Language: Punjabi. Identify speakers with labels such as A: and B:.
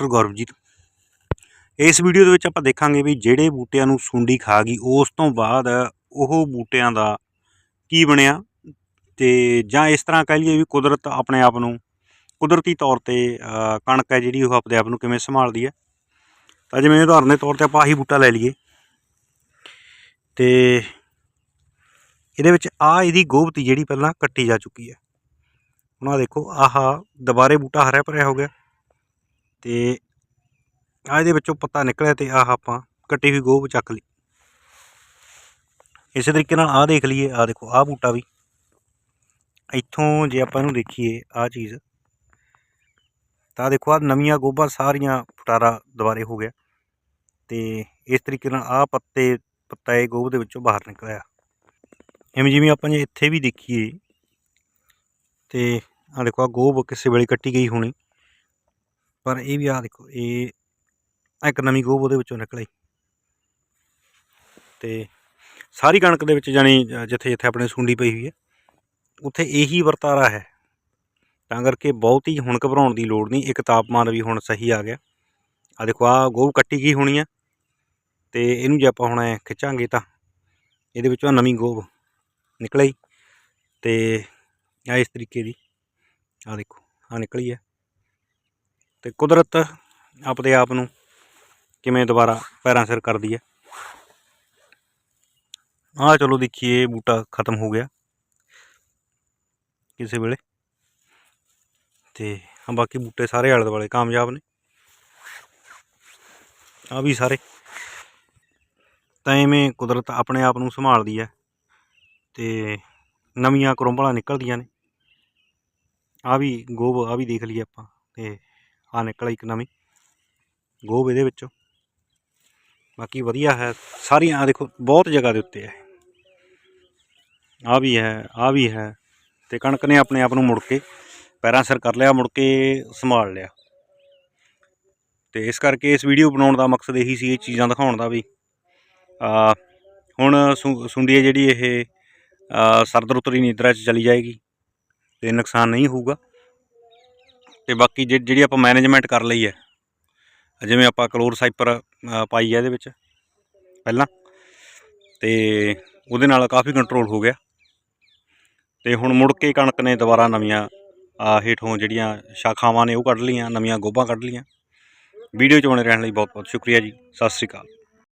A: ਡਾਕਟਰ ਗੌਰਵਜੀਤ। ਇਸ ਵੀਡੀਓ ਦੇ ਵਿੱਚ ਆਪਾਂ ਦੇਖਾਂਗੇ ਵੀ ਜਿਹੜੇ ਬੂਟਿਆਂ ਨੂੰ ਸੁੰਡੀ ਖਾ ਗਈ, ਉਸ ਤੋਂ ਬਾਅਦ ਉਹ ਬੂਟਿਆਂ ਦਾ ਕੀ ਬਣਿਆ ਤੇ ਜਾਂ ਇਸ ਤਰ੍ਹਾਂ ਕਹਿ ਲਈਏ ਵੀ ਕੁਦਰਤ ਆਪਣੇ ਆਪ ਨੂੰ, ਕੁਦਰਤੀ ਤੌਰ ਤੇ ਕਣਕ ਹੈ ਜਿਹੜੀ ਉਹ ਆਪਣੇ ਆਪ ਨੂੰ ਕਿਵੇਂ ਸੰਭਾਲਦੀ ਹੈ। ਤਾਂ ਜਿਵੇਂ ਉਦਾਹਰਨ ਦੇ ਤੌਰ ਤੇ ਆਪਾਂ ਆਹੀ ਬੂਟਾ ਲੈ ਲਈਏ। ਤੇ ਇਹਦੇ ਵਿੱਚ ਆ ਇਹਦੀ ਗੋਭਤੀ ਜਿਹੜੀ ਪਹਿਲਾਂ ਕੱਟੀ ਜਾ ਚੁੱਕੀ ਹੈ। ਹੁਣ ਆਹ ਦੇਖੋ, ਆਹ ਦੁਬਾਰੇ ਬੂਟਾ ਹਰਿਆ ਭਰਿਆ ਹੋ ਗਿਆ। ਤੇ ਆ ਇਹਦੇ ਵਿੱਚੋਂ ਪੱਤਾ ਨਿਕਲਿਆ ਤੇ ਆਹ ਆਪਾਂ ਕੱਟੀ ਹੋਈ ਗੋਭ ਚੱਕ ਲਈ। ਇਸੇ ਤਰੀਕੇ ਨਾਲ ਆਹ ਦੇਖ ਲਈਏ, ਆਹ ਦੇਖੋ, ਆਹ ਬੂਟਾ ਵੀ। ਇੱਥੋਂ ਜੇ ਆਪਾਂ ਇਹਨੂੰ ਦੇਖੀਏ, ਆਹ ਚੀਜ਼। ਤਾਂ ਦੇਖੋ, ਆਹ ਨਵੀਆਂ ਗੋਭਾਂ ਸਾਰੀਆਂ ਫਟਾਰਾ ਦੁਬਾਰੇ ਹੋ ਗਿਆ। ਤੇ ਇਸ ਤਰੀਕੇ ਨਾਲ ਆਹ ਪੱਤੇ, ਪੱਤਾ ਇਹ ਗੋਭ ਦੇ ਵਿੱਚੋਂ ਬਾਹਰ ਨਿਕਲਿਆ। ਐਵੇਂ ਜਿਵੇਂ ਆਪਾਂ ਜੇ ਇੱਥੇ ਵੀ ਦੇਖੀਏ, ਤੇ ਆਹ ਦੇਖੋ, ਆਹ ਗੋਭ ਕਿਸੇ ਵੇਲੇ ਕੱਟੀ ਗਈ ਹੋਣੀ। ਪਰ ਇਹ ਵੀ ਆਹ ਦੇਖੋ, ਇਹ ਇੱਕ ਨਵੀਂ ਗੋਬ ਉਹਦੇ ਵਿੱਚੋਂ ਨਿਕਲੀ। ਤੇ ਸਾਰੀ ਕਣਕ ਦੇ ਵਿੱਚ ਜਾਣੀ ਜਿੱਥੇ ਜਿੱਥੇ ਆਪਣੇ ਸੁੰਡੀ ਪਈ ਹੋਈ ਹੈ, ਉੱਥੇ ਇਹੀ ਵਰਤਾਰਾ ਹੈ। ਤਾਂ ਕਰਕੇ ਬਹੁਤ ਹੀ ਹੁਣ ਘਬਰਾਉਣ ਦੀ ਲੋੜ ਨਹੀਂ, ਇੱਕ ਤਾਪਮਾਨ ਵੀ ਹੁਣ ਸਹੀ ਆ ਗਿਆ। ਆ ਦੇਖੋ, ਆਹ ਗੋਬ ਕੱਟੀ ਗਈ ਹੋਣੀ ਆ, ਤੇ ਇਹਨੂੰ ਜੇ ਆਪਾਂ ਹੁਣ ਖਿੱਚਾਂਗੇ ਤਾਂ ਇਹਦੇ ਵਿੱਚੋਂ ਨਵੀਂ ਗੋਬ ਨਿਕਲੀ। ਤੇ ਆ ਇਸ ਤਰੀਕੇ ਦੀ ਆ ਦੇਖੋ ਆ ਨਿਕਲੀ ਹੈ ਤੇ ਕੁਦਰਤ ਆਪਦੇ ਆਪ ਨੂੰ ਕਿਵੇਂ ਦੁਬਾਰਾ ਪੈਰਾਂ ਸਿਰ ਕਰਦੀ ਹੈ? ਆ ਚਲੋ ਦੇਖੀਏ, ਬੂਟਾ ਖਤਮ ਹੋ ਗਿਆ ਕਿਸੇ ਵੇਲੇ। ਤੇ ਆ ਬਾਕੀ ਬੂਟੇ ਸਾਰੇ ਆਲੇ ਦੁਆਲੇ ਕਾਮਯਾਬ ਨੇ। ਆ ਵੀ ਸਾਰੇ। ਤਾਂ ਐਵੇਂ ਕੁਦਰਤ ਆਪਣੇ ਆਪ ਨੂੰ ਸੰਭਾਲਦੀ ਹੈ ਤੇ ਨਵੀਆਂ ਕਰੰਬਲਾਂ ਨਿਕਲਦੀਆਂ ਨੇ। ਆ ਵੀ ਗੋਬ ਆ ਵੀ ਦੇਖ ਲਈਏ ਆਪਾਂ ਤੇ ਆ ਨਿਕਲ ਇੱਕ ਨਵੀਂ ਗੋਭ ਇਹਦੇ ਵਿੱਚੋਂ। ਬਾਕੀ ਵਧੀਆ ਹੈ ਸਾਰੀਆਂ ਆਹ ਦੇਖੋ ਬਹੁਤ ਜਗ੍ਹਾ ਦੇ ਉੱਤੇ ਹੈ। ਆ ਵੀ ਹੈ ਆ ਵੀ ਹੈ ਤੇ ਕਣਕ ਨੇ ਆਪਣੇ ਆਪ ਨੂੰ ਮੁੜ ਕੇ ਪੈਰਾਂ ਸਿਰ ਕਰ ਲਿਆ ਮੁੜ ਕੇ ਸੰਭਾਲ ਲਿਆ। ਤੇ ਇਸ ਕਰਕੇ ਇਸ ਵੀਡੀਓ ਬਣਾਉਣ ਦਾ ਮਕਸਦ ਇਹੀ ਸੀ ਇਹ ਚੀਜ਼ਾਂ ਦਿਖਾਉਣ ਦਾ ਵੀ। ਆ ਹੁਣ ਸੁ- ਸੁੰਡੀ ਹੈ ਜਿਹੜੀ ਇਹ ਆ, ਸਰਦ ਰੁੱਤ ਦੀ ਨਿਦਰਾ 'ਚ ਚਲੀ ਜਾਏਗੀ ਤੇ ਨੁਕਸਾਨ ਨਹੀਂ ਹੋਊਗਾ। ਤੇ ਬਾਕੀ ਜਿ- ਜਿਹੜੀ ਆਪਾਂ ਮੈਨੇਜਮੈਂਟ ਕਰ ਲਈ ਹੈ ਜਿਵੇਂ ਆਪਾਂ ਕਲੋਰ ਸਾਈਪਰ ਅ, ਪਾਈ ਹੈ ਇਹਦੇ ਵਿੱਚ ਪਹਿਲਾਂ ਤੇ ਉਹਦੇ ਨਾਲ ਕਾਫੀ ਕੰਟਰੋਲ ਹੋ ਗਿਆ। ਤੇ ਹੁਣ ਮੁੜ ਕੇ ਕਣਕ ਨੇ ਦੁਬਾਰਾ ਨਵੀਆਂ ਆ ਹੇਠੋਂ ਜਿਹੜੀਆਂ ਸ਼ਾਖਾਵਾਂ ਨੇ ਉਹ ਕੱਢ ਲਈਆਂ ਨਵੀਆਂ ਗੋਭਾਂ ਕੱਢ ਲਈਆਂ। ਵੀਡੀਓ 'ਚ ਬਣੇ ਰਹਿਣ ਲਈ ਬਹੁਤ ਬਹੁਤ ਸ਼ੁਕਰੀਆ ਜੀ। ਸਤਿ ਸ੍ਰੀ ਅਕਾਲ।